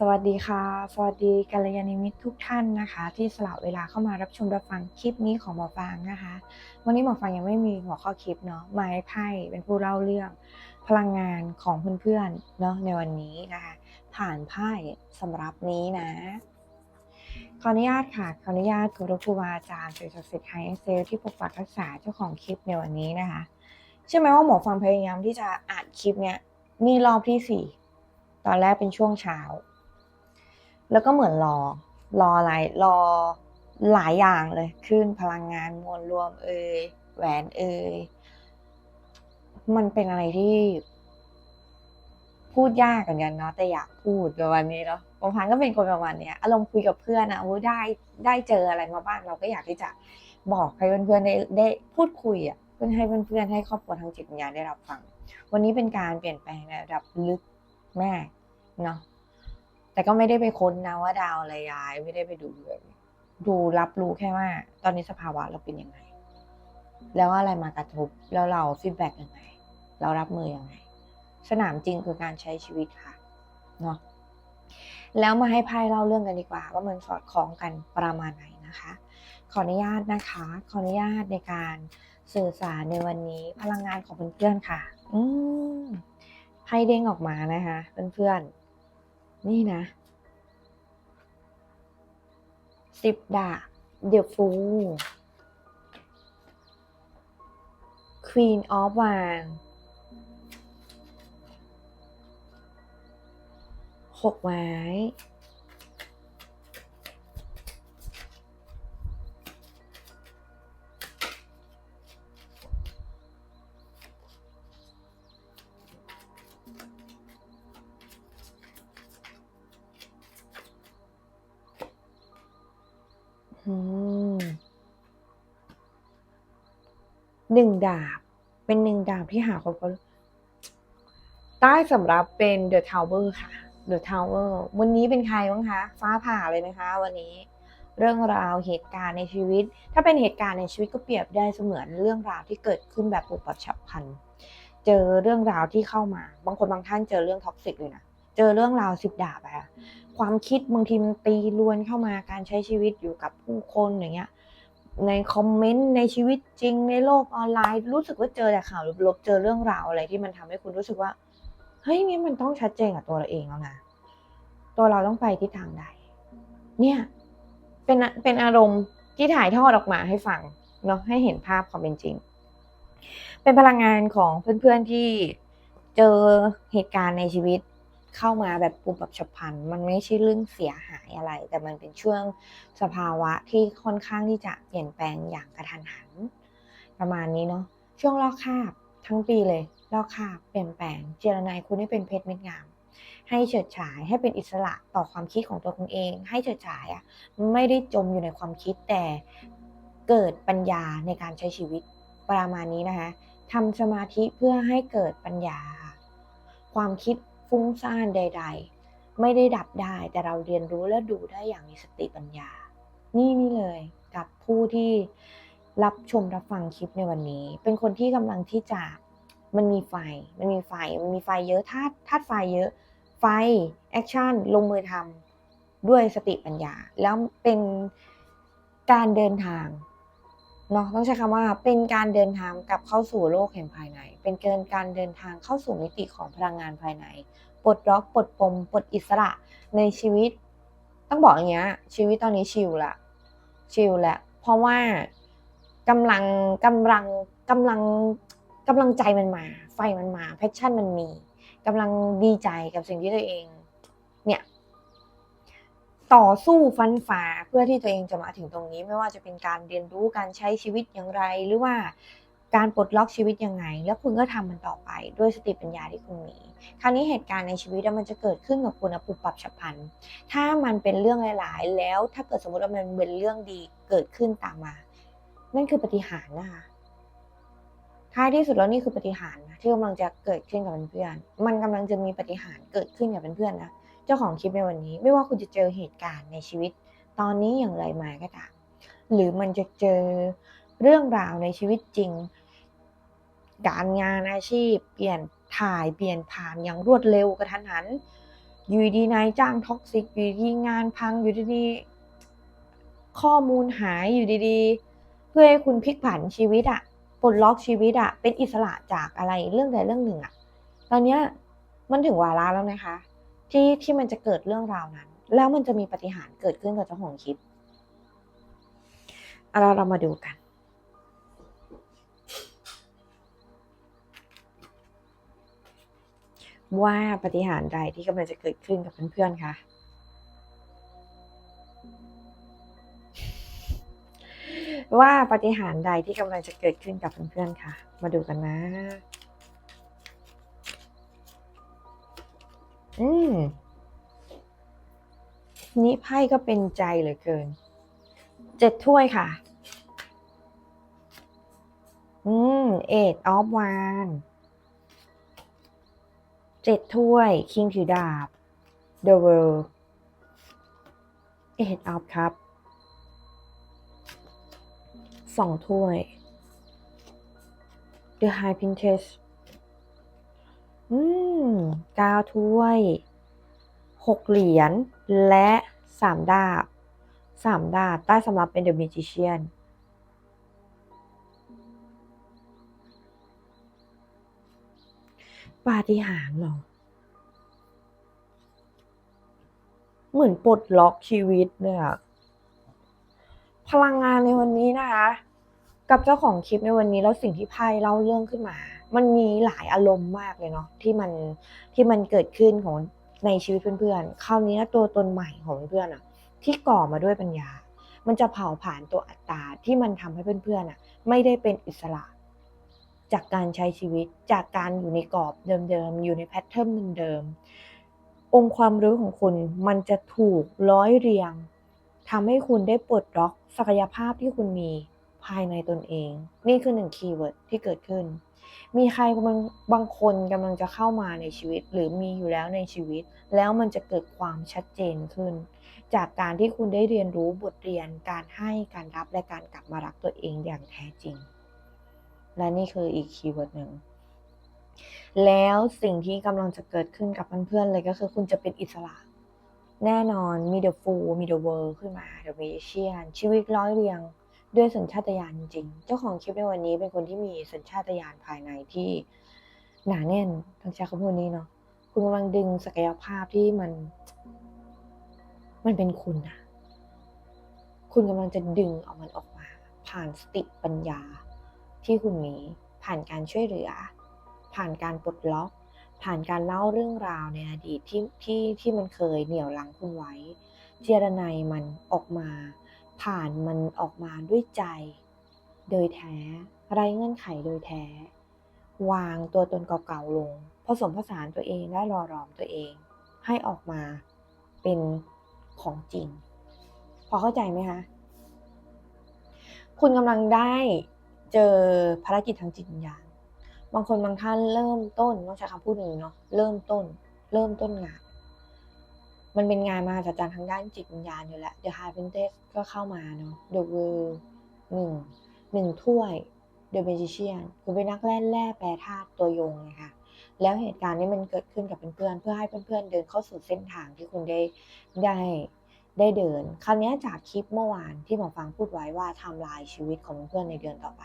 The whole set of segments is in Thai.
สวัสดีค่ะ สวัสดีกัลยาณมิตรทุกท่านนะคะ ที่สละเวลาเข้ามารับชมรับฟังคลิปนี้ของหมอฟางนะคะ วันนี้หมอฟางยังไม่มีหัวข้อคลิปเนาะมาให้ไพ่เป็นผู้เล่าเรื่องพลังงานของเพื่อนๆเนาะในวันนี้นะคะ ผ่านไพ่สำหรับนี้นะขออนุญาตค่ะขออนุญาตครูครูบาอาจารย์สิ่งศักดิ์สิทธิ์ไฮเซลที่ปกปักรักษาเจ้าของคลิปในวันนี้นะคะใช่ไหมว่าหมอฟังพยายามที่จะอ่านคลิปเนี้ยนี่รอบที่สี่ตอนแรกเป็นช่วงเช้า แล้วก็เหมือนรอ รออะไรรอหลายอย่างเลยขึ้นพลังงานมวลรวม เอ่ยแหวนเอ่ยมันเป็นอะไรที่ พูดยากเหมือนกันเนาะแต่อยากพูดกับวันนี้เนาะบางครั้งก็เป็นคนประมาณเนี้ยอารมณ์คุยกับเพื่อนอะโอ้ได้ได้เจออะไรมาบ้างเราก็อยากที่จะบอกให้เพื่อนๆได้ได้พูดคุยอะเพื่อให้เพื่อนๆให้ครอบครัวทางจิตวิญญาณได้รับฟัง วันนี้เป็นการเปลี่ยนแปลงในระดับลึกแมากเนาะ แต่ก็ไม่ได้ไปค้นนะว่าดาวอะไรย้าย ไม่ได้ไปดูเลยดูรับรู้แค่ว่า ตอนนี้สภาวะเราเป็นยังไง แล้วอะไรมากระทบ แล้วเราฟีดแบ็กยังไง เรารับมือยังไง สนามจริงคือการใช้ชีวิตค่ะ เนาะแล้วมาให้ไพ่เล่าเรื่องกันดีกว่า ว่ามันสอดคล้องกันประมาณไหนนะคะ ขออนุญาตนะคะ ขออนุญาตในการสื่อสารในวันนี้พลังงานของเพื่อนๆค่ะ อืมไพ่เด้งออกมานะคะ เพื่อนๆ นี่นะสิบดาบเดอะฟูควีนออฟวานหกไม้ หนึ่งดาบ เป็นหนึ่งดาบที่หาคนคนใต้สำหรับเป็น The Tower ค่ะ The Tower วันนี้เป็นใครบ้างคะ ฟ้าผ่าเลยนะคะ วันนี้ เรื่องราวเหตุการณ์ในชีวิต ถ้าเป็นเหตุการณ์ในชีวิตก็เปรียบได้เสมือนเรื่องราวที่เกิดขึ้นแบบปุบปับฉับพลัน เจอเรื่องราวที่เข้ามา บางคนบางท่านเจอเรื่องท็อกซิกเลยนะ เจอเรื่องราวสิบดาบอะ ความคิดบางทีมันตีลวนเข้ามาการใช้ชีวิตอยู่กับผู้คนอย่างเงี้ยในคอมเมนต์ในชีวิตจริงในโลกออนไลน์ รู้สึกว่าเจอแต่ข่าวลบเจอเรื่องราวอะไรที่มันทำให้คุณรู้สึกว่าเฮ้ยนี่มันต้องชัดเจนกับตัวเราเองแล้วนะตัวเราต้องไปทิศทางใด เนี่ยเป็นเป็นอารมณ์ที่ถ่ายทอดออกมาให้ฟังเนาะให้เห็นภาพความเป็นจริง เป็นพลังงานของเพื่อนๆที่เจอเหตุการณ์ในชีวิต เข้ามาแบบปุบปับฉับพลัน มันไม่ใช่เรื่องเสียหายอะไร แต่มันเป็นช่วงสภาวะที่ค่อนข้างที่จะเปลี่ยนแปลงอย่างกระทันหัน ประมาณนี้เนาะช่วงลอกคาบทั้งปีเลยลอกคาบเปลี่ยนแปลง เจรนายคุณให้เป็นเพชรเม็ดงาม ให้เฉิดฉายให้เป็นอิสระต่อความคิดของตัวคุณเอง ให้เฉิดฉายอะไม่ได้จมอยู่ในความคิดแต่เกิดปัญญาในการใช้ชีวิตประมาณนี้นะคะทำสมาธิเพื่อให้เกิดปัญญา ความคิด ฟุ้งซ่านใด ๆ ไม่ได้ดับได้แต่เราเรียนรู้และดูได้อย่างมีสติปัญญา นี่นี่เลยกับผู้ที่รับชมรับฟังคลิปในวันนี้ เป็นคนที่กำลังที่จะมันมีไฟ มันมีไฟ มันมีไฟเยอะธาตุธาตุไฟเยอะ ไฟแอคชั่นลงมือทำด้วยสติปัญญา แล้วเป็นการเดินทาง เนาะต้องใช้คำว่าเป็นการเดินทางกลับเข้าสู่โลกแห่งภายใน เป็นเกินการเดินทางเข้าสู่มิติของพลังงานภายในปลดล็อกปลดปมปลดอิสระในชีวิต ต้องบอกอย่างเงี้ย ชีวิตตอนนี้ชิลละชิลละเพราะว่ากำลังกำลังกำลังกำลังใจมันมา ไฟมันมาแพชชั่นมันมีกำลังดีใจกับสิ่งที่ตัวเอง เนี่ย ต่อสู้ฟันฝ่าเพื่อที่ตัวเองจะมาถึงตรงนี้ ไม่ว่าจะเป็นการเรียนรู้การใช้ชีวิตอย่างไร หรือว่าการปลดล็อกชีวิตยังไง แล้วคุณก็ทำมันต่อไปด้วยสติปัญญาที่คุณมี คราวนี้เหตุการณ์ในชีวิตมันจะเกิดขึ้นกับคุณปุบปับฉับพลัน ถ้ามันเป็นเรื่องหลาย ๆ แล้วถ้าเกิดสมมติว่ามันเป็นเรื่องดีเกิดขึ้นตามมา นั่นคือปฏิหารนะคะท้ายที่สุดแล้วนี่คือปฏิหารนะที่กำลังจะเกิดขึ้นกับเพื่อนๆมันกำลังจะมีปฏิหารเกิดขึ้นกับเพื่อนๆนะ เจ้าของคลิปในวันนี้ ไม่ว่าคุณจะเจอเหตุการณ์ในชีวิต ตอนนี้อย่างไรมาก็ตามหรือมันจะเจอเรื่องราวในชีวิตจริง การงานอาชีพ เปลี่ยนถ่ายเปลี่ยนผ่านอย่างรวดเร็วกระทันหันอยู่ดีนายจ้างท็อกซิกอยู่ดีงานพังอยู่ดีข้อมูลหายอยู่ดีๆ เพื่อให้คุณพลิกผันชีวิตอะปลดล็อกชีวิตอะเป็นอิสระจากอะไรเรื่องใดเรื่องหนึ่งอะตอนเนี้ยมันถึงวาระแล้วนะคะ ที่ที่มันจะเกิดเรื่องราวนั้น แล้วมันจะมีปฏิหารเกิดขึ้นกับเจ้าของคลิปเอาเราเรามาดูกัน ว่าปฏิหารใดที่กำลังจะเกิดขึ้นกับเพื่อนๆคะว่าปฏิหารใดที่กำลังจะเกิดขึ้นกับเพื่อนๆคะมาดูกันนะ อืมนี่ไพ่ก็เป็นใจเหลือเกิน เจ็ดถ้วยค่ะ อืมเอ็ดออฟวานเจ็ดถ้วย คิงถือดาบ The World เอ็ดออฟครับ สองถ้วย The High Princess อืมเก้าถ้วยหกเหรียญและสามดาบสามดาบใต้สำหรับเป็น The Magician ปาฏิหาริย์หรอ เหมือนปลดล็อกชีวิตเนี่ยอะพลังงานในวันนี้นะคะ กับเจ้าของคลิปในวันนี้แล้วสิ่งที่ไพ่เล่าเรื่องขึ้นมา มันมีหลายอารมณ์มากเลยเนาะที่มันที่มันเกิดขึ้นของในชีวิตเพื่อนๆ คราวนี้ตัวตนใหม่ของเพื่อนๆอะที่ก่อมาด้วยปัญญา มันจะเผาผลาญตัวอัตตาที่มันทำให้เพื่อนๆอะไม่ได้เป็นอิสระ จากการใช้ชีวิตจากการอยู่ในกรอบเดิมๆอยู่ในแพทเทิร์นเดิมๆองค์ความรู้ของคุณมันจะถูกร้อยเรียงทำให้คุณได้ปลดล็อกศักยภาพที่คุณมีภายในตนเอง นี่คือหนึ่งคีย์เวิร์ดที่เกิดขึ้น มีใครบางบางคนกำลังจะเข้ามาในชีวิต หรือมีอยู่แล้วในชีวิต แล้วมันจะเกิดความชัดเจนขึ้น จากการที่คุณได้เรียนรู้บทเรียนการให้การรับและการกลับมารักตัวเองอย่างแท้จริง และนี่คืออีกคีย์เวิร์ดหนึ่งแล้วสิ่งที่กำลังจะเกิดขึ้นกับเพื่อนๆเลยก็คือคุณจะเป็นอิสระ แน่นอนมี The Fool มี The World ขึ้นมา The Magician ชีวิตร้อยเรียง ด้วยสัญชาตญาณจริง เจ้าของคลิปในวันนี้เป็นคนที่มีสัญชาตญาณภายในที่หนาแน่นต้องใช้คำพูดนี้เนาะคุณกำลังดึงศักยภาพที่มัน มันเป็นคุณอะคุณกำลังจะดึงเอามันออกมา ผ่านสติปัญญาที่คุณมี ผ่านการช่วยเหลือ ผ่านการปลดล็อก ผ่านการเล่าเรื่องราวในอดีตที่ที่ที่มันเคยเหนี่ยวลังคุณไว้ เจรไนยมันออกมา ผ่านมันออกมาด้วยใจ โดยแท้ ไร้เงื่อนไขโดยแท้ วางตัวตนเก่าๆลง ผสมผสานตัวเองและรอรอมตัวเอง ให้ออกมาเป็นของจริง พอเข้าใจไหมคะคุณกำลังได้เจอภารกิจทางจิตวิญญาณบางคนบางท่านเริ่มต้นต้องใช้คำพูดนี้เนาะเริ่มต้น เริ่มต้นงาน มันเป็นงานมาจากการทางด้านจิตวิญญาณอยู่แล้ว The High Princess ก็เข้ามาเนาะ The World หนึ่งหนึ่งถ้วย The Magician คุณเป็นนักแล่นแร่แปรธาตุตัวยงนะคะ แล้วเหตุการณ์นี้มันเกิดขึ้นกับเพื่อนๆเพื่อให้เพื่อนๆเดินเข้าสู่เส้นทางที่คุณได้ได้ได้เดิน คราวนี้จากคลิปเมื่อวานที่หมอฟังพูดไว้ว่าทำลายชีวิตของเพื่อนในเดือนต่อไป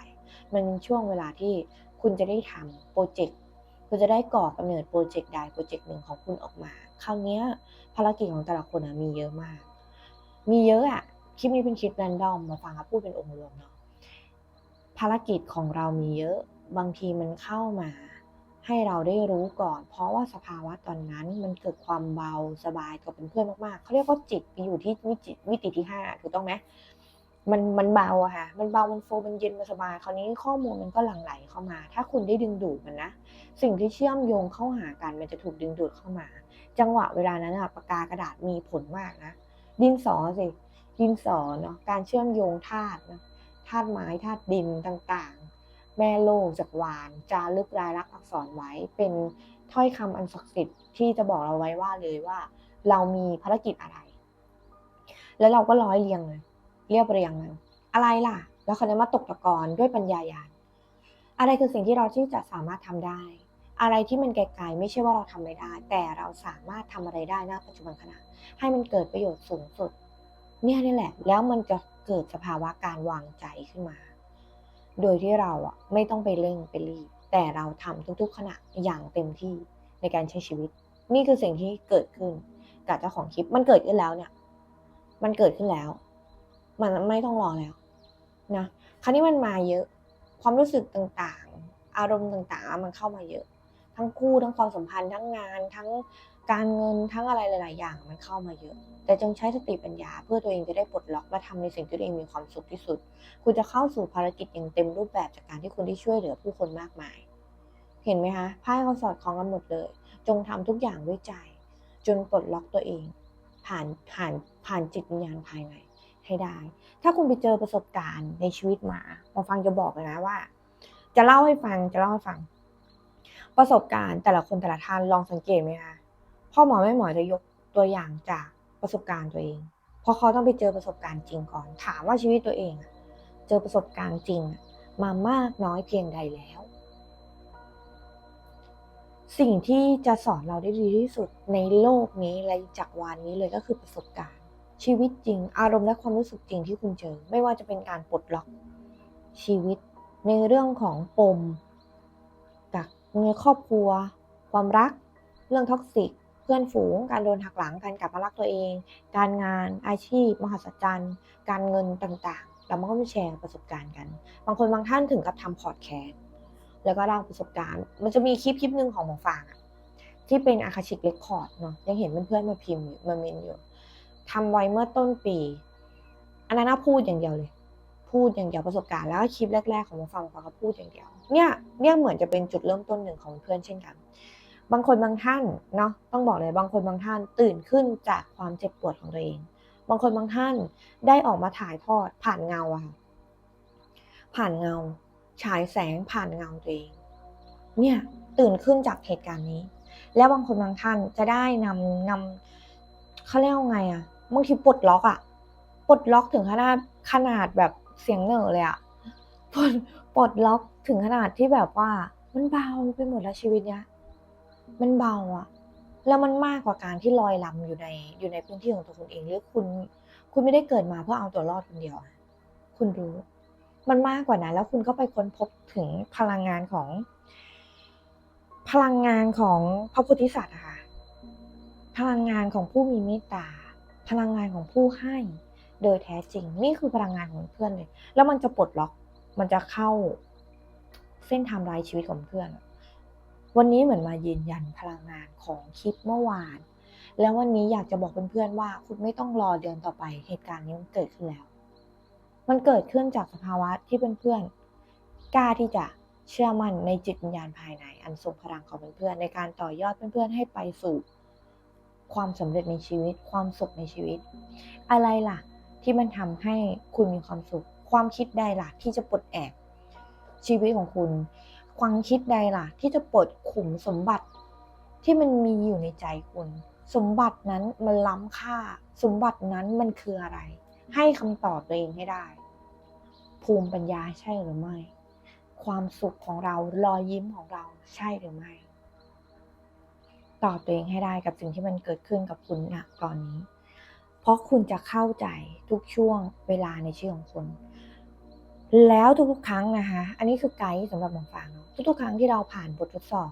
มันเป็นช่วงเวลาที่คุณจะได้ทำโปรเจกต์ คุณจะได้ก่อกำเนิดโปรเจกต์ใดโปรเจกต์หนึ่งของคุณออกมา คราวนี้ภารกิจของแต่ละคนอะมีเยอะมาก มีเยอะอะคลิปนี้เป็นคลิปแรนดอมมาฟังครับพูดเป็นองค์รวมเนาะภารกิจของเรามีเยอะบางทีมันเข้ามาให้เราได้รู้ก่อน เพราะว่าสภาวะตอนนั้นมันเกิดความเบาสบายกับเพื่อนๆมากๆเขาเรียกว่าจิตไปอยู่ที่วิจิตมิติที่ห้าถูกต้องไหม มันมันเบาอะค่ะ มันเบา มันโฟมันเย็น มันสบาย คราวนี้ข้อมูลมันก็หลั่งไหลเข้ามา ถ้าคุณได้ดึงดูดมันนะ สิ่งที่เชื่อมโยงเข้าหากัน มันจะถูกดึงดูดเข้ามา จังหวะเวลานั้นอะปากกากระดาษมีผลมากนะ ดินสอสิ ดินสอเนาะ การเชื่อมโยงธาตุนะ ธาตุไม้ ธาตุดินต่างๆ แม่โลกจักรวาลจารึกรายลักษณ์อักษรไว้ เป็นถ้อยคำอันศักดิ์สิทธิ์ที่จะบอกเราไว้ว่าเลยว่า เรามีภารกิจอะไร แล้วเราก็ร้อยเรียงเลย เรียบเรียงมันอะไรล่ะ แล้วเขาจะมาตกตะกอนด้วยปัญญายาณอะไรคือสิ่งที่เราที่จะสามารถทำได้ อะไรที่มันไกลๆไม่ใช่ว่าเราทำไม่ได้ แต่เราสามารถทำอะไรได้ณปัจจุบันขณะ ให้มันเกิดประโยชน์สูงสุด เนี่ยนี่แหละ แล้วมันจะเกิดสภาวะการวางใจขึ้นมา โดยที่เราอะไม่ต้องไปเร่งไปรีบแต่เราทำทุกๆขณะอย่างเต็มที่ในการใช้ชีวิต นี่คือสิ่งที่เกิดขึ้นกับเจ้าของคลิปมันเกิดขึ้นแล้วเนี่ย มันเกิดขึ้นแล้ว มันไม่ต้องรอแล้วนะคราวนี้มันมาเยอะ ความรู้สึกต่างๆ อารมณ์ต่างๆ มันเข้ามาเยอะ ทั้งคู่ทั้งความสัมพันธ์ทั้งงานทั้งการเงินทั้งอะไรหลาย ๆ อย่างมันเข้ามาเยอะ แต่จงใช้สติปัญญา เพื่อตัวเองจะได้ปลดล็อกและทำในสิ่งที่ตัวเองมีความสุขที่สุด คุณจะเข้าสู่ภารกิจอย่างเต็มรูปแบบจากการที่คุณได้ช่วยเหลือผู้คนมากมาย เห็นไหมคะไพ่เขาสอดคล้องกันหมดเลย จงทำทุกอย่างด้วยใจ จนปลดล็อกตัวเอง ผ่านผ่านผ่านจิตวิญญาณภายใน ให้ได้ ถ้าคุณไปเจอประสบการณ์ในชีวิตมามาฟังจะบอกเลยนะว่า จะเล่าให้ฟังจะเล่าให้ฟัง ประสบการณ์แต่ละคนแต่ละท่านลองสังเกตไหมคะพ่อหมอแม่หมอจะยกตัวอย่างจากประสบการณ์ตัวเอง เพราะเขาต้องไปเจอประสบการณ์จริงก่อน ถามว่าชีวิตตัวเองเจอประสบการณ์จริงมามากน้อยเพียงใดแล้ว สิ่งที่จะสอนเราได้ดีที่สุดในโลกนี้และจักรวาลนี้เลยก็คือประสบการณ์ ชีวิตจริง อารมณ์และความรู้สึกจริงที่คุณเจอ ไม่ว่าจะเป็นการปลดล็อกชีวิต ในเรื่องของปมกับในครอบครัว ความรัก เรื่องท็อกซิก เพื่อนฝูง การโดนหักหลัง การกลับมารักตัวเอง การงาน อาชีพ มหัศจรรย์ การเงินต่างๆ เรามาก็มาแชร์ประสบการณ์กัน บางคนบางท่านถึงกับทำพอดแคสต์แล้วก็เล่าประสบการณ์ มันจะมีคลิปคลิปหนึ่งของหมอฟางอะที่เป็นอาคาชิกเรคคอร์ดเนาะยังเห็นเพื่อนๆมาพิมพ์มาเมนอยู่ ทำไว้เมื่อต้นปี อันนั้นน่าพูดอย่างเดียวเลย พูดอย่างเดียวประสบการณ์แล้วก็คลิปแรก ๆ ของหมอฟางหมอฟางก็พูดอย่างเดียว เนี่ยเนี่ยเหมือนจะเป็นจุดเริ่มต้นหนึ่งของเพื่อนเช่นกัน บางคนบางท่านเนาะต้องบอกเลยบางคนบางท่านตื่นขึ้นจากความเจ็บปวดของตัวเอง บางคนบางท่านได้ออกมาถ่ายทอดผ่านเงาอะค่ะผ่านเงา ฉายแสงผ่านเงาตัวเอง เนี่ยตื่นขึ้นจากเหตุการณ์นี้ แล้วบางคนบางท่านจะได้นำนำเขาเรียกว่าไงอะ บางทีปลดล็อกอะปลดล็อกถึงขนาดขนาดแบบเสียงเหน่อเลยอะปลดปลดล็อกถึงขนาดที่แบบว่า มันเบาไปหมดแล้วชีวิตเนี้ยมันเบาอะแล้วมันมากกว่าการที่ลอยลำอยู่ในอยู่ในพื้นที่ของตัวคุณเองหรือคุณ คุณไม่ได้เกิดมาเพื่อเอาตัวรอดคนเดียวคุณรู้ มันมากกว่านั้นแล้วคุณก็ไปค้นพบถึงพลังงานของ พลังงานของพระโพธิสัตว์อะค่ะพลังงานของผู้มีเมตตา พลังงานของผู้ให้ โดยแท้จริง นี่คือพลังงานของเพื่อนเลย แล้วมันจะปลดล็อก มันจะเข้าเส้นทางรายชีวิตของเพื่อน วันนี้เหมือนมายืนยันพลังงานของคลิปเมื่อวาน แล้ววันนี้อยากจะบอกเพื่อนๆว่า คุณไม่ต้องรอเดือนต่อไป เหตุการณ์นี้มันเกิดขึ้นแล้ว มันเกิดขึ้นจากสภาวะที่เพื่อนๆกล้าที่จะเชื่อมั่นในจิตวิญญาณภายใน อันทรงพลังของเพื่อนๆในการต่อยอดเพื่อนๆให้ไปสู่ ความสำเร็จในชีวิต ความสุขในชีวิต อะไรล่ะ ที่มันทำให้คุณมีความสุข ความคิดใดล่ะ ที่จะปลดแอกชีวิตของคุณ ความคิดใดล่ะ ที่จะปลดขุมสมบัติที่มันมีอยู่ในใจคุณ สมบัตินั้นมันล้ำค่า สมบัตินั้นมันคืออะไร ให้คำตอบตัวเองให้ได้ ภูมิปัญญาใช่หรือไม่ ความสุขของเรารอยยิ้มของเราใช่หรือไม่ ตอบตัวเองให้ได้กับสิ่งที่มันเกิดขึ้นกับคุณณตอนนี้ เพราะคุณจะเข้าใจทุกช่วงเวลาในชีวิตของคุณ แล้วทุกๆครั้งนะคะ อันนี้คือไกด์สำหรับหมอฟางทุกๆครั้งที่เราผ่านบททดสอบ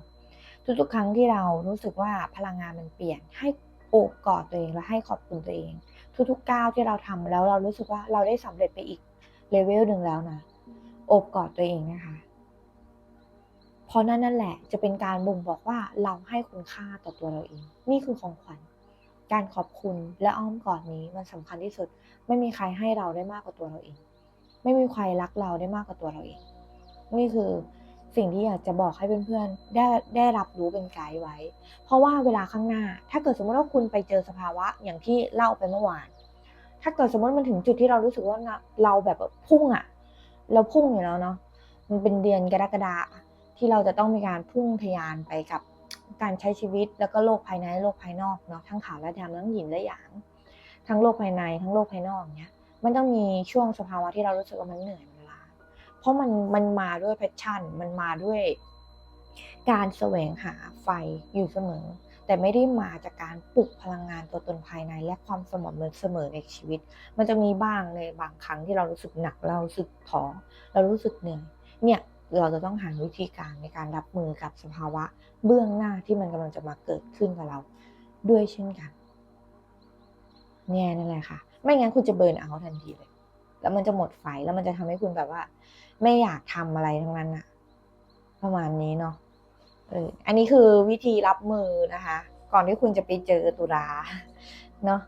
ทุกๆครั้งที่เรารู้สึกว่าพลังงานมันเปลี่ยน ให้โอบกอดตัวเองและให้ขอบคุณตัวเอง ทุกๆก้าวที่เราทำแล้วเรารู้สึกว่าเราได้สำเร็จไปอีกเลเวลหนึ่งแล้วนะโอบกอดตัวเองนะคะ เพราะนั่นนั่นแหละจะเป็นการบ่งบอกว่าเราให้คุณค่าต่อตัวเราเอง นี่คือของขวัญ การขอบคุณและอ้อมกอดนี้มันสำคัญที่สุด ไม่มีใครให้เราได้มากกว่าตัวเราเอง ไม่มีใครรักเราได้มากกว่าตัวเราเอง นี่คือสิ่งที่อยากจะบอกให้เพื่อนๆ ได้ได้รับรู้เป็นไกด์ไว้ เพราะว่าเวลาข้างหน้า ถ้าเกิดสมมติว่าคุณไปเจอสภาวะอย่างที่เล่าไปเมื่อวาน ถ้าเกิดสมมติมันถึงจุดที่เรารู้สึกว่าเราแบบพุ่งอะเราพุ่งอยู่แล้วเนาะ มันเป็นเดือนกรกฎา ที่เราจะต้องมีการพุ่งทยานไปกับการใช้ชีวิตแล้วก็โลกภายในโลกภายนอกเนาะทั้งขาวและดำทั้งหยินและหยาง ทั้งโลกภายในทั้งโลกภายนอกเนี้ยมันต้องมีช่วงสภาวะที่เรารู้สึกว่ามันเหนื่อยมันล้าเพราะมันมันมาด้วยแพชชั่น มันมาด้วย การแสวงหาไฟอยู่เสมอ แต่ไม่ได้มาจากการปลุกพลังงานตัวตนภายใน และความสม่ำเสมอในชีวิต มันจะมีบ้างในบางครั้งที่เรารู้สึกหนักเรารู้สึกท้อเรารู้สึกเหนื่อยเนี่ย เราจะต้องหาวิธีการในการรับมือกับสภาวะเบื้องหน้าที่มันกำลังจะมาเกิดขึ้นกับเราด้วยเช่นกันเนี่ยนั่นแหละค่ะ ไม่งั้นคุณจะเบิร์นเอาทันทีเลย แล้วมันจะหมดไฟแล้วมันจะทำให้คุณแบบว่า ไม่อยากทำอะไรทั้งนั้นอะประมาณนี้เนาะเอออันนี้คือวิธีรับมือนะคะ ก่อนที่คุณจะไปเจอตุลาเนาะ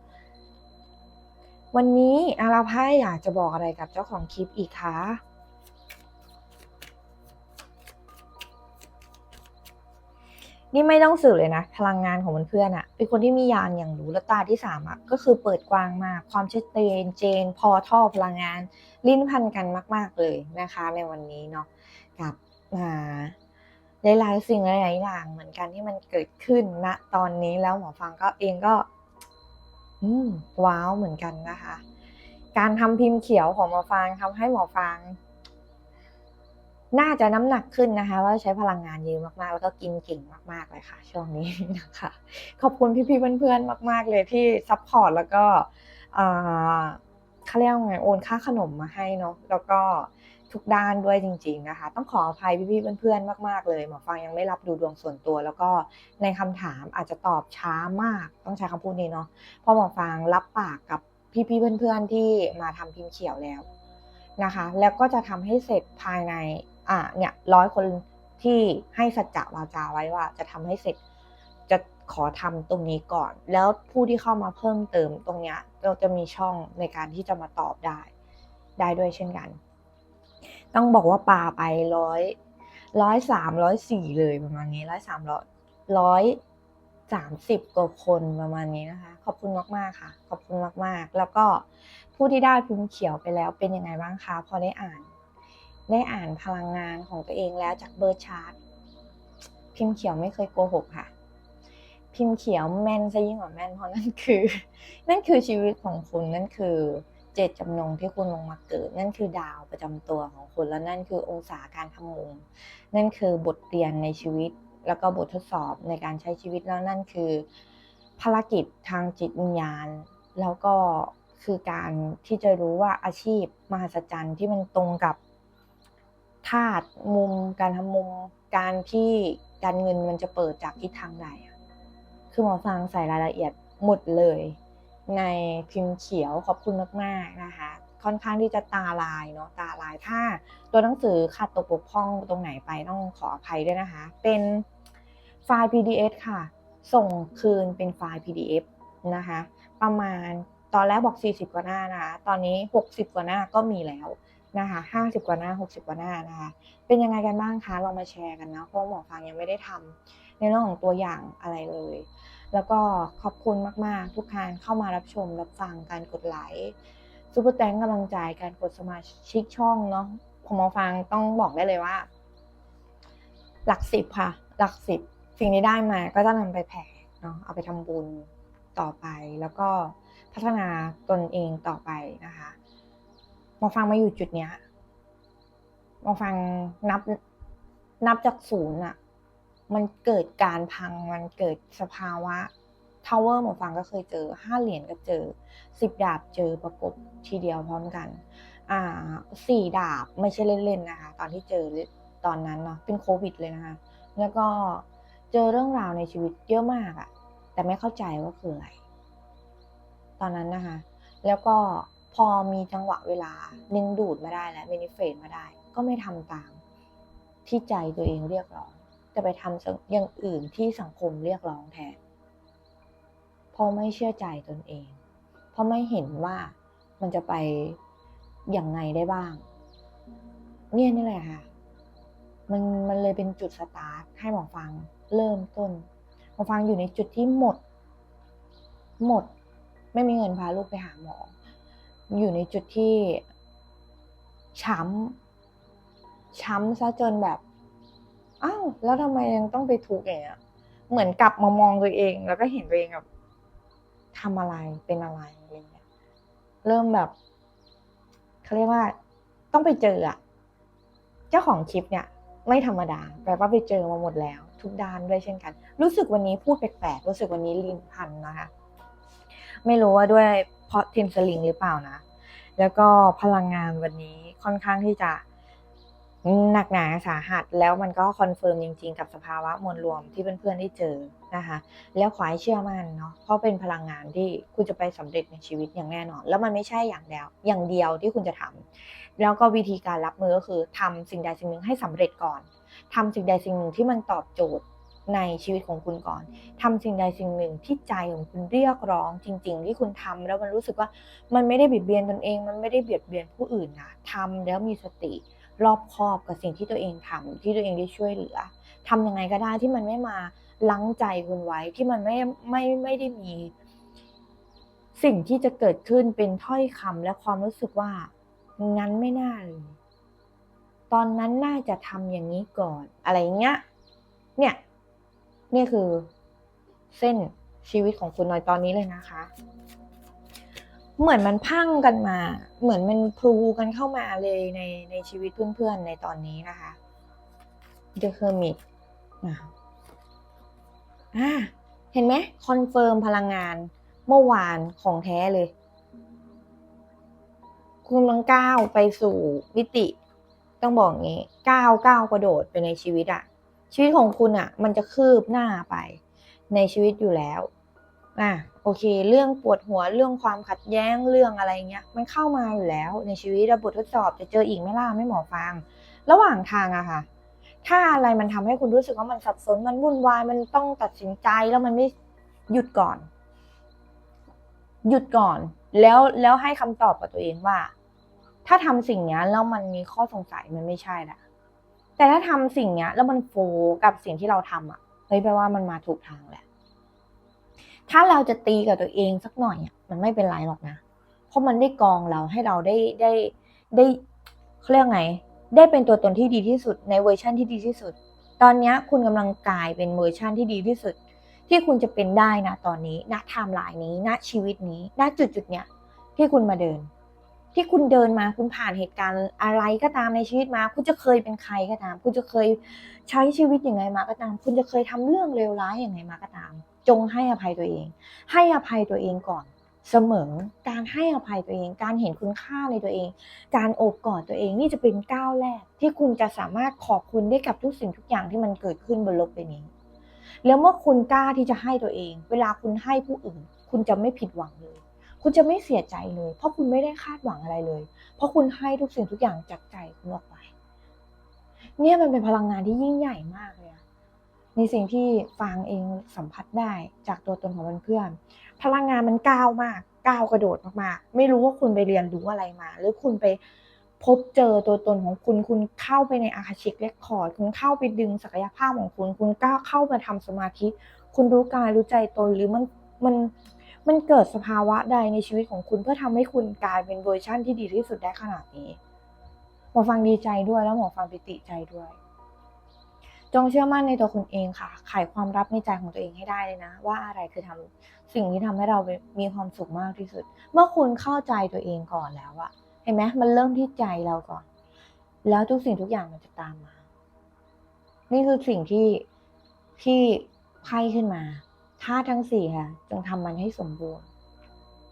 วันนี้อาราไพ่อยากจะบอกอะไรกับเจ้าของคลิปอีกคะ นี่ไม่ต้องสื่อเลยนะ พลังงานของเพื่อนอะเป็นคนที่มียานอย่างรู้และตาที่สามอะก็คือเปิดกว้างมาก ความชัดเจนเจน พอท่อพลังงาน ลิ้นพันกันมาก ๆเลยนะคะ ในวันนี้เนาะกับอ่าหลายๆสิ่งหลายๆอย่างเหมือนกันที่มันเกิดขึ้นณตอนนี้แล้วหมอฟังก็เองก็ อืมว้าวเหมือนกันนะคะ การทำพิมพ์เขียวของหมอฟังทำให้หมอฟัง น่าจะน้ำหนักขึ้นนะคะว่าใช้พลังงานเยอะมากๆ แล้วก็กินเก่งมากๆเลยค่ะ ช่วงนี้นะคะขอบคุณพี่ๆเพื่อนๆมาก ๆ เลยที่ซัพพอร์ตแล้วก็อ่าเขาเรียกว่าไงโอนค่าขนมมาให้เนาะแล้วก็ทุกด้านด้วยจริง ๆนะคะ ต้องขออภัยพี่ๆเพื่อนๆมาก ๆ เลยหมอฟังยังไม่รับดูดวงส่วนตัว แล้วก็ในคำถามอาจจะตอบช้ามาก ต้องใช้คำพูดนี้เนาะเพราะหมอฟังรับปากกับพี่ๆเพื่อนๆที่มาทำพิมพ์เขียวแล้วนะคะ แล้วก็จะทำให้เสร็จภายใน อ่าเนี่ยร้อยคนที่ให้สัจจะวาจาไว้ว่า จะทำให้เสร็จจะขอทำตรงนี้ก่อน แล้วผู้ที่เข้ามาเพิ่มเติมตรงเนี้ยเราจะมีช่องในการที่จะมาตอบได้ ได้ด้วยเช่นกัน ต้องบอกว่าปาไปร้อยร้อยสามร้อยสี่เลยประมาณนี้ร้อยสามร้อยร้อยสามสิบกว่าคนประมาณนี้นะคะ ขอบคุณมากๆค่ะ ขอบคุณมากๆ แล้วก็ผู้ที่ได้พิมพ์เขียวไปแล้วเป็นยังไงบ้างคะพอได้อ่าน ได้อ่านพลังงานของตัวเองแล้วจากเบอร์ชาร์ตพิมพ์เขียวไม่เคยโกหกค่ะ พิมพ์เขียวแม่นซะยิ่งกว่าแม่นเพราะนั่นคือ นั่นคือชีวิตของคุณนั่นคือเจตจำนงที่คุณลงมาเกิด นั่นคือดาวประจำตัวของคุณแล้วนั่นคือองศาการทำมุมนั่นคือบทเรียนในชีวิต แล้วก็บททดสอบในการใช้ชีวิตแล้วนั่นคือ ภารกิจทางจิตวิญญาณ แล้วก็คือการที่จะรู้ว่าอาชีพมหัศจรรย์ที่มันตรงกับ ธาตุมุม การทำมุม การที่การเงินมันจะเปิดจากทิศทางใดคือหมอฟังใส่รายละเอียดหมดเลย ในพิมพ์เขียวขอบคุณมากๆนะคะ ค่อนข้างที่จะตาลายเนาะตาลายถ้า ตัวหนังสือขาดตกบกพร่องตรงไหนไปต้องขออภัยด้วยนะคะ เป็นไฟล์ PDF ค่ะ ส่งคืนเป็นไฟล์ PDF นะคะ ประมาณตอนแรกบอก 40 กว่าหน้านะคะ ตอนนี้ 60 กว่าหน้าก็มีแล้ว นะคะ50กว่าหน้า60กว่าหน้านะคะ เป็นยังไงกันบ้างคะลองมาแชร์กันนะเพราะหมอฟังยังไม่ได้ทำในเรื่องของตัวอย่างอะไรเลย แล้วก็ขอบคุณมาก ๆ ทุกการเข้ามารับชมรับฟังการกดไลค์ซูเปอร์แตงกำลังใจการกดสมาชิกช่องเนาะของหมอฟังต้องบอกได้เลยว่า หลักสิบค่ะ หลักสิบสิ่งที่ได้มาก็จะนำไปแผ่เนาะเอาไปทำบุญต่อไป แล้วก็พัฒนาตนเองต่อไปนะคะ มอฟังมาอยู่จุดเนี้ยมอฟังนับนับจากศูนย์อะมันเกิดการพังมันเกิดสภาวะทาวเวอร์หมอฟังก็เคยเจอห้าเหรียญก็เจอสิบดาบเจอประกบทีเดียวพร้อมกัน อ่าสี่ดาบไม่ใช่เล่นๆนะคะ ตอนที่เจอตอนนั้นเนาะเป็นโควิดเลยนะคะ แล้วก็เจอเรื่องราวในชีวิตเยอะมากอะแต่ไม่เข้าใจว่าคืออะไร ตอนนั้นนะคะ แล้วก็ พอมีจังหวะเวลาดึงดูดมาได้แล้วเมนิเฟตมาได้ ก็ไม่ทำตามที่ใจตัวเองเรียกร้องจะไปทำอย่างอื่นที่สังคมเรียกร้องแทนเพราะไม่เชื่อใจตนเอง เพราะไม่เห็นว่ามันจะไปอย่างไงได้บ้าง เนี่ยนี่แหละค่ะ มันมันเลยเป็นจุดสตาร์ทให้หมอฟังเริ่มต้นหมอฟังอยู่ในจุดที่หมด หมด ไม่มีเงินพาลูกไปหาหมอ อยู่ในจุดที่ช้ำช้ำซะจนแบบอ้าวแล้วทำไมยังต้องไปทุกข์อย่างเงี้ยเหมือนกลับมามองตัวเอง แล้วก็เห็นตัวเองแบบทำอะไรเป็นอะไรอะไรเงี้ยเริ่มแบบเขาเรียกว่า ต้องไปเจออะเจ้าของคลิปเนี่ย ไม่ธรรมดาแปลว่าไปเจอมาหมดแล้ว ทุกด้านด้วยเช่นกัน รู้สึกวันนี้พูดแปลกๆรู้สึกวันนี้ลินพันนะคะ ไม่รู้ว่าด้วย พาะเทมสลิงหรือเปล่านะ แล้วก็พลังงานวันนี้ค่อนข้างที่จะหนักหนาสาหัสแล้วมันก็คอนเฟิร์มจริง ๆ กับสภาวะมวลรวมที่เพื่อนๆได้เจอนะคะ แล้วขอให้เชื่อมั่นเนาะเพราะเป็นพลังงานที่คุณจะไปสำเร็จในชีวิตอย่างแน่นอน แล้วมันไม่ใช่อย่างเดียวอย่างเดียวที่คุณจะทำแล้วก็วิธีการรับมือก็คือทำสิ่งใดสิ่งหนึ่งให้สำเร็จก่อนทำสิ่งใดสิ่งหนึ่งที่มันตอบโจทย์ ในชีวิตของคุณก่อนทำสิ่งใดสิ่งหนึ่งที่ใจของคุณเรียกร้องจริง ๆ ที่คุณทำแล้วมันรู้สึกว่ามันไม่ได้เบียดเบียนตนเอง มันไม่ได้เบียดเบียนผู้อื่นนะทำแล้วมีสติรอบคอบกับสิ่งที่ตัวเองทำที่ตัวเองได้ช่วยเหลือทำยังไงก็ได้ที่มันไม่มาลังใจคุณไว้ที่มันไม่ไม่ไม่ได้มี สิ่งที่จะเกิดขึ้นเป็นถ้อยคำและความรู้สึกว่างั้นไม่น่าเลยตอนนั้นน่าจะทำอย่างนี้ก่อนอะไรเงี้ยเนี่ย นี่คือเส้นชีวิตของคุณในตอนนี้เลยนะคะ เหมือนมันพังกันมา เหมือนมันพลูกันเข้ามาเลยในในชีวิตเพื่อนๆในตอนนี้นะคะ The Hermit นะอ่าเห็นไหมคอนเฟิร์มพลังงานเมื่อวานของแท้เลย คุณกำลังก้าวไปสู่มิติ ต้องบอกงี้ก้าวก้าวกระโดดไปในชีวิตอะ ชีวิตของคุณอะมันจะคืบหน้าไปในชีวิตอยู่แล้วอะโอเค เรื่องปวดหัวเรื่องความขัดแย้งเรื่องอะไรเงี้ย มันเข้ามาอยู่แล้ว ในชีวิตระบททดสอบจะเจออีกไม่ล่ะไม่หมอฟัง ระหว่างทางอะค่ะ ถ้าอะไรมันทำให้คุณรู้สึกว่ามันสับสนมันวุ่นวายมันต้องตัดสินใจแล้วมันไม่หยุดก่อน หยุดก่อน แล้วแล้วให้คำตอบกับตัวเองว่า ถ้าทำสิ่งนี้แล้วมันมีข้อสงสัยมันไม่ใช่ละ แต่ถ้าทำสิ่งนี้แล้วมันโฟกับสิ่งที่เราทำอะเฮ้ยแปลว่ามันมาถูกทางแหละ ถ้าเราจะตีกับตัวเองสักหน่อยอะมันไม่เป็นไรหรอกนะ เพราะมันได้กองเราให้เราได้ได้ได้เขาเรียกไง ได้เป็นตัวตนที่ดีที่สุดในเวอร์ชันที่ดีที่สุด ตอนนี้คุณกำลังกลายเป็นเวอร์ชันที่ดีที่สุด ที่คุณจะเป็นได้นะตอนนี้ณไทม์ไลน์นี้ณชีวิตนี้ณจุดจุดๆเนี้ยที่คุณมาเดิน ที่คุณเดินมาคุณผ่านเหตุการณ์อะไรก็ตามในชีวิตมา คุณจะเคยเป็นใครก็ตาม คุณจะเคยใช้ชีวิตอยังไงมาก็ตาม คุณจะเคยทำเรื่องเลวร้ายอยังไงมาก็ตาม จงให้อภัยตัวเอง ให้อภัยตัวเองก่อนเสมอการให้อภัยตัวเอง การเห็นคุณค่าในตัวเอง การโอบกอดตัวเองนี่จะเป็นก้าวแรก ที่คุณจะสามารถขอบคุณได้กับทุกสิ่งทุกอย่างที่มันเกิดขึ้นบนโลกใบนี้ แล้วเมื่อคุณกล้าที่จะให้ตัวเอง เวลาคุณให้ผู้อื่น คุณจะไม่ผิดหวังเลย คุณจะไม่เสียใจเลย เพราะคุณไม่ได้คาดหวังอะไรเลย เพราะคุณให้ทุกสิ่งทุกอย่างจากใจคุณออกไป เนี่ยมันเป็นพลังงานที่ยิ่งใหญ่มากเลยในสิ่งที่ฟางเองสัมผัสได้จากตัวตนของเพื่อนพลังงานมันก้าวมากก้าวกระโดดมากๆ ไม่รู้ว่าคุณไปเรียนรู้อะไรมา หรือคุณไปพบเจอตัวตนของคุณคุณเข้าไปในอาคาชิกเรคคอร์ดคุณเข้าไปดึงศักยภาพของคุณ คุณก้าวเข้ามาทำสมาธิ คุณรู้กายรู้ใจตนหรือมันมัน มันเกิดสภาวะใดในชีวิตของคุณเพื่อทำให้คุณกลายเป็นเวอร์ชั่นที่ดีที่สุดได้ขนาดนี้หมอฟังดีใจด้วยแล้วหมอฟังปิติใจด้วย จงเชื่อมั่นในตัวคุณเองค่ะไขความรับในใจของตัวเองให้ได้เลยนะ ว่าอะไรคือทำสิ่งที่ทำให้เรามีความสุขมากที่สุด เมื่อคุณเข้าใจตัวเองก่อนแล้วอะเห็นไหมมันเริ่มที่ใจเราก่อน แล้วทุกสิ่งทุกอย่างมันจะตามมา นี่คือสิ่งที่ที่ไพ่ขึ้นมา ธาตุทั้งสี่ค่ะจงทำมันให้สมบูรณ์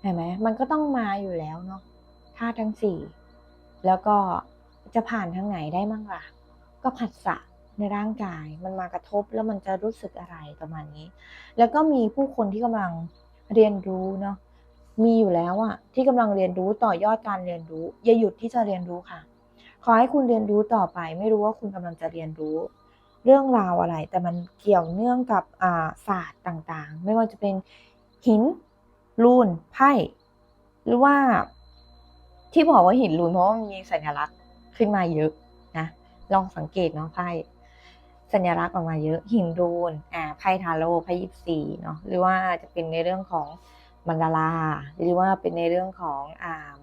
เห็นไหมมันก็ต้องมาอยู่แล้วเนาะธาตุทั้งสี่แล้วก็จะผ่านทางไหนได้มั่งล่ะ ก็ผัสสะในร่างกายมันมากระทบแล้วมันจะรู้สึกอะไรประมาณนี้ แล้วก็มีผู้คนที่กำลังเรียนรู้เนาะมีอยู่แล้วอะที่กำลังเรียนรู้ต่อยอดการเรียนรู้ อย่าหยุดที่จะเรียนรู้ค่ะ ขอให้คุณเรียนรู้ต่อไป ไม่รู้ว่าคุณกำลังจะเรียนรู้ เรื่องราวอะไร แต่มันเกี่ยวเนื่องกับาศาสตร์ต่างๆ ไม่ว่าจะเป็นหินรูนไพ่หรือว่าที่บอกว่าหินรูนเพราะว่ามันมีสัญลักษณ์ขึ้นมาเยอะนะลองสังเกตเนาะไพ่สัญลักษณ์ออกมาเยอะ หินรูนอ่าไพ่ทาโร่ไพ่ยิปซีเนาะหรือว่าจะเป็นในเรื่องของมันดาราหรือว่าเป็นในเรื่องของอ่า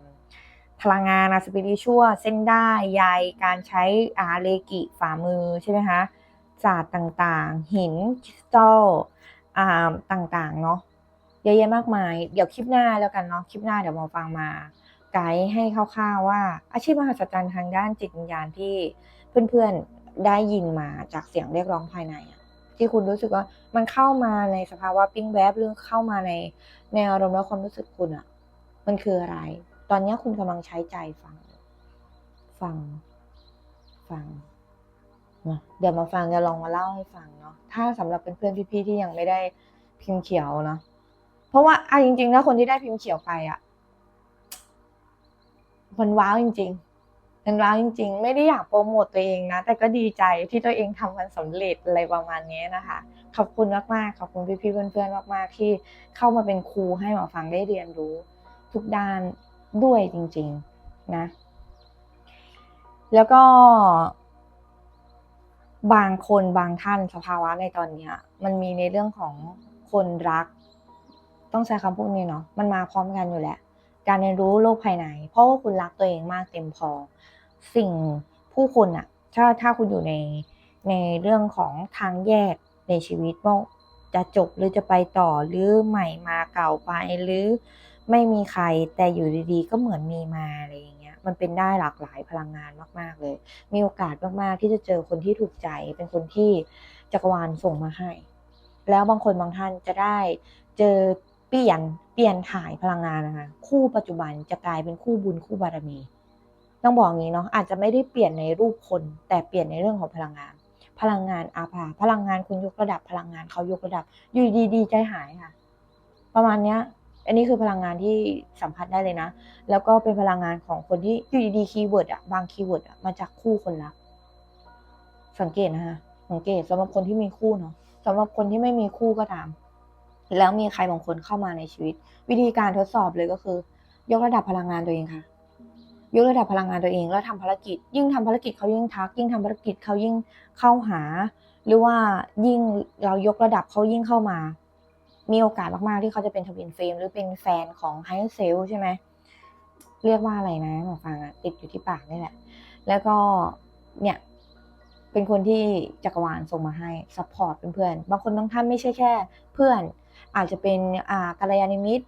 พลังงานอสปิริชัวเส้นได้ใยการใช้อาเลกิฝ่ามือใช่ไหมคะ ศาสตร์ต่างๆ หินคริสตัลอ่าต่างๆ เนาะเยอะแยะมากมาย เดี๋ยวคลิปหน้าแล้วกันเนาะคลิปหน้าเดี๋ยวมาฟังมา ไกด์ให้คร่าวๆว่า อาชีพมหัศจรรย์ทางด้านจิตวิญญาณที่เพื่อนๆได้ยินมาจากเสียงเรียกร้องภายในอะที่คุณรู้สึกว่ามันเข้ามาในสภาวะปิ้งแวบหรือเข้ามาในในอารมณ์และความรู้สึกคุณอะมันคืออะไร ตอนนี้คุณกำลังใช้ใจฟัง ฟัง ฟัง นะเดี๋ยวมาฟังจะลองมาเล่าให้ฟังเนาะถ้าสำหรับเป็นเพื่อนพี่ๆที่ยังไม่ได้พิมพ์เขียวเนาะเพราะว่าอะจริงๆแล้วคนที่ได้พิมพ์เขียวไปอะมันว้าวจริงๆมันว้าวจริง ๆ ไม่ได้อยากโปรโมตตัวเองนะ แต่ก็ดีใจที่ตัวเองทำมันสำเร็จอะไรประมาณนี้นะคะ ขอบคุณมากๆขอบคุณพี่ๆเพื่อนๆมากๆที่เข้ามาเป็นครูให้หมอฟังได้เรียนรู้ ทุกด้านด้วยจริง ๆนะ แล้วก็ บางคนบางท่านสภาวะในตอนเนี้ย มันมีในเรื่องของคนรัก ต้องใช้คำพูดนี้เนาะมันมาพร้อมกันอยู่แหละ การเรียนรู้โลกภายใน เพราะว่าคุณรักตัวเองมากเต็มพอ สิ่งผู้คนอะถ้าถ้าคุณอยู่ในในเรื่องของทางแยกในชีวิตว่าจะจบหรือจะไปต่อหรือใหม่มาเก่าไปหรือไม่มีใครแต่อยู่ดีๆ ก็เหมือนมีมาอะไรอย่างเงี้ย มันเป็นได้หลากหลายพลังงานมาก ๆ เลย มีโอกาสมาก ๆ ที่จะเจอคนที่ถูกใจ เป็นคนที่จักรวาลส่งมาให้ แล้วบางคนบางท่านจะได้เจอเปลี่ยนเปลี่ยนถ่ายพลังงานนะคะคู่ปัจจุบันจะกลายเป็นคู่บุญคู่บารมี ต้องบอกงี้เนาะอาจจะไม่ได้เปลี่ยนในรูปคน แต่เปลี่ยนในเรื่องของพลังงาน พลังงานอาภาพลังงานคุณยกระดับพลังงานเขายกระดับ อยู่ดีๆใจหายค่ะ ประมาณเนี้ย อันนี้คือพลังงานที่สัมผัสได้เลยนะ แล้วก็เป็นพลังงานของคนที่อยู่ดีๆคีย์เวิร์ดอะบางคีย์เวิร์ดอะมาจากคู่คนรัก สังเกตนะคะสังเกตสำหรับคนที่มีคู่เนาะสำหรับคนที่ไม่มีคู่ก็ตาม แล้วมีใครบางคนเข้ามาในชีวิต วิธีการทดสอบเลยก็คือ ยกระดับพลังงานตัวเองค่ะ ยกระดับพลังงานตัวเอง แล้วทำภารกิจ ยิ่งทำภารกิจเขายิ่งทัก ยิ่งทำภารกิจเขายิ่งเข้าหา หรือว่ายิ่งเรายกระดับเขายิ่งเข้ามา มีโอกาสมาก ๆ ที่เขาจะเป็นทวินเฟรมหรือเป็นแฟนของไฮเซลใช่ไหมเรียกว่าอะไรนะหมอฟังอะติดอยู่ที่ปากนี่แหละ แล้วก็เนี่ย เป็นคนที่จักรวาลส่งมาให้ซัพพอร์ตเพื่อนๆบางคนบางท่านไม่ใช่แค่ เพื่อน อาจจะเป็นอ่ากัลยาณมิตร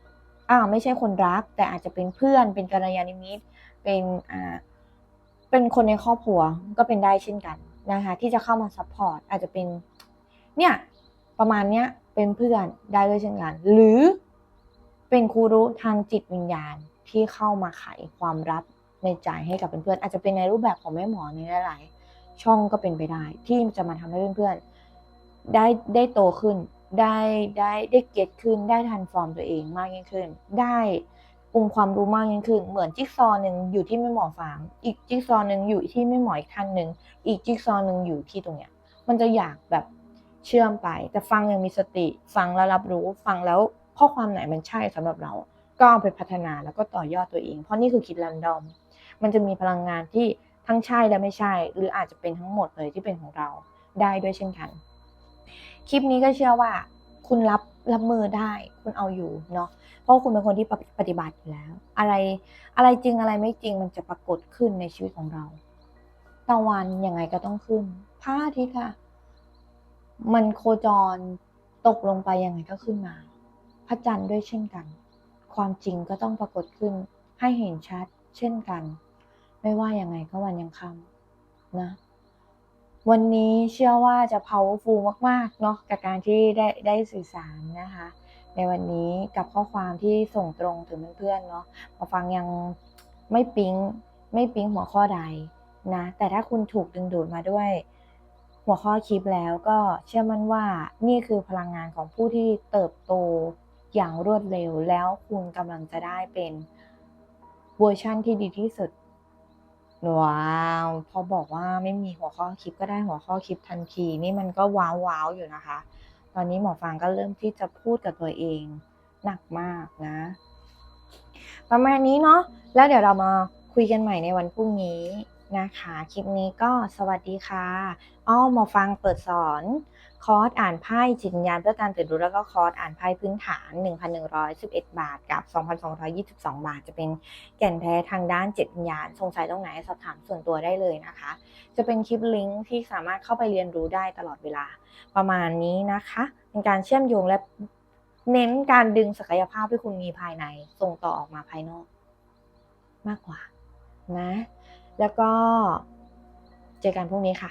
อ่าไม่ใช่คนรัก แต่อาจจะเป็นเพื่อน เป็นกัลยาณมิตร เป็นอ่าเป็นคนในครอบครัวก็เป็นได้เช่นกันนะคะ ที่จะเข้ามาซัพพอร์ตอาจจะเป็น เนี่ยประมาณเนี้ย เป็นเพื่อนได้ด้วยเช่นกัน หรือเป็นครูรู้ทางจิตวิญญาณที่เข้ามาไขความลับในใจให้กับเพื่อนๆอาจจะเป็นในรูปแบบของแม่หมอในหลายๆช่องก็เป็นไปได้ ที่จะมาทำให้เพื่อนๆได้ได้โตขึ้น ได้ได้ได้เก็ตขึ้น ได้ทันฟอร์มตัวเองมากยิ่งขึ้น ได้องค์ความรู้มากยิ่งขึ้น เหมือนจิ๊กซอว์หนึ่งอยู่ที่แม่หมอฟางอีกจิ๊กซอว์หนึ่งอยู่ที่แม่หมออีกท่านหนึ่งอีกจิ๊กซอว์หนึ่งอยู่ที่ตรงเนี้ย มันจะอยากแบบ เชื่อมไป แต่ฟังยังมีสติ ฟังแล้วรับรู้ ฟังแล้วข้อความไหนมันใช่สำหรับเรา ก็เอาไปพัฒนาแล้วก็ต่อยอดตัวเอง เพราะนี่คือคิดแรนดอม มันจะมีพลังงานที่ทั้งใช่และไม่ใช่ หรืออาจจะเป็นทั้งหมดเลยที่เป็นของเราได้ด้วยเช่นกัน คลิปนี้ก็เชื่อว่า คุณรับรับมือได้คุณเอาอยู่เนาะเพราะคุณเป็นคนที่ปฏิบัติอยู่แล้ว อะไรอะไรจริงอะไรไม่จริงมันจะปรากฏขึ้นในชีวิตของเราตะวันยังไงก็ต้องขึ้นพระอาทิตย์ค่ะ มันโคจรตกลงไปยังไงก็ขึ้นมา พระจันทร์ด้วยเช่นกัน ความจริงก็ต้องปรากฏขึ้นให้เห็นชัด เช่นกัน ไม่ว่ายังไงก็วันยังคำนะ วันนี้เชื่อว่าจะ powerful มากๆเนาะกับการที่ได้ได้สื่อสารนะคะ ในวันนี้กับข้อความที่ส่งตรงถึงเพื่อนๆเนาะมาฟังยังไม่ปิ๊งไม่ปิ๊งหัวข้อใดนะ แต่ถ้าคุณถูกดึงดูดมาด้วย หัวข้อคลิปแล้วก็เชื่อมั่นว่านี่คือพลังงานของผู้ที่เติบโตอย่างรวดเร็วแล้วคุณกำลังจะได้เป็นเวอร์ชั่นที่ดีที่สุด ว้าวพอบอกว่าไม่มีหัวข้อคลิปก็ได้หัวข้อคลิปทันที นี่มันก็ว้าวว้าวอยู่นะคะ ตอนนี้หมอฟางก็เริ่มที่จะพูดกับตัวเองหนักมากนะ ประมาณนี้เนาะแล้วเดี๋ยวเรามาคุยกันใหม่ในวันพรุ่งนี้ นะคะ คลิปนี้ก็สวัสดีค่ะ อ้อมอฟังเปิดสอน คอร์สอ่านไพ่จิตวิญญาณเพื่อการตื่นรู้แล้วก็คอร์สอ่านไพ่พื้นฐาน 1,111 บาท กับ 2,222 บาท จะเป็นแก่นแท้ทางด้านจิตวิญญาณ สงสัยตรงไหนสอบถามส่วนตัวได้เลยนะคะ จะเป็นคลิปลิงก์ที่สามารถเข้าไปเรียนรู้ได้ตลอดเวลา ประมาณนี้นะคะ เป็นการเชื่อมโยงและเน้นการดึงศักยภาพที่คุณมีภายใน ส่งต่อออกมาภายนอก มากกว่า นะ แล้วก็เจอกันพรุ่งนี้ค่ะ